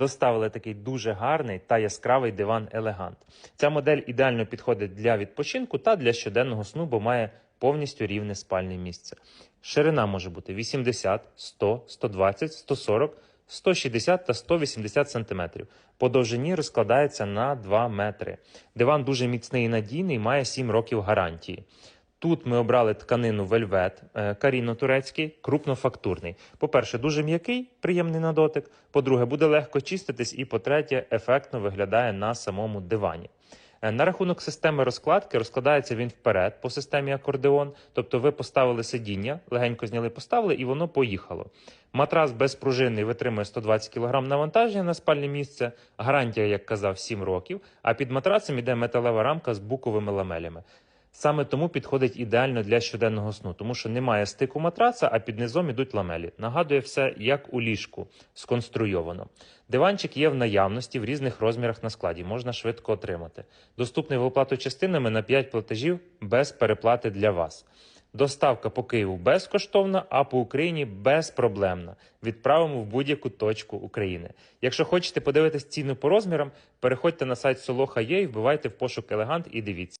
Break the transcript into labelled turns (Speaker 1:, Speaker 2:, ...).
Speaker 1: доставили такий дуже гарний та яскравий диван Елегант. Ця модель ідеально підходить для відпочинку та для щоденного сну, бо має повністю рівне спальне місце. Ширина може бути 80, 100, 120, 140, 160 та 180 см. По довжині розкладається на 2 метри. Диван дуже міцний і надійний, має 7 років гарантії. Тут ми обрали тканину вельвет, е, каріно-турецький, крупнофактурний. По-перше, дуже м'який, приємний на дотик. По-друге, буде легко чиститись. І по-третє, ефектно виглядає на самому дивані. Е, На рахунок системи розкладки розкладається він вперед по системі акордеон. Тобто ви поставили сидіння, легенько зняли, поставили, і воно поїхало. Матрас безпружинний витримує 120 кг навантаження на спальне місце. Гарантія, як казав, 7 років. А під матрацем іде металева рамка з буковими ламелями. Саме тому підходить ідеально для щоденного сну, тому що немає стику матраца, а під низом ідуть ламелі. Нагадує все як у ліжку, сконструйовано. Диванчик є в наявності в різних розмірах на складі, можна швидко отримати. Доступний в оплату частинами на 5 платежів без переплати для вас. Доставка по Києву безкоштовна, а по Україні безпроблемна. Відправимо в будь-яку точку України. Якщо хочете подивитись ціну по розмірам, переходьте на сайт Soloha.ua, вбивайте в пошук елегант і дивіться.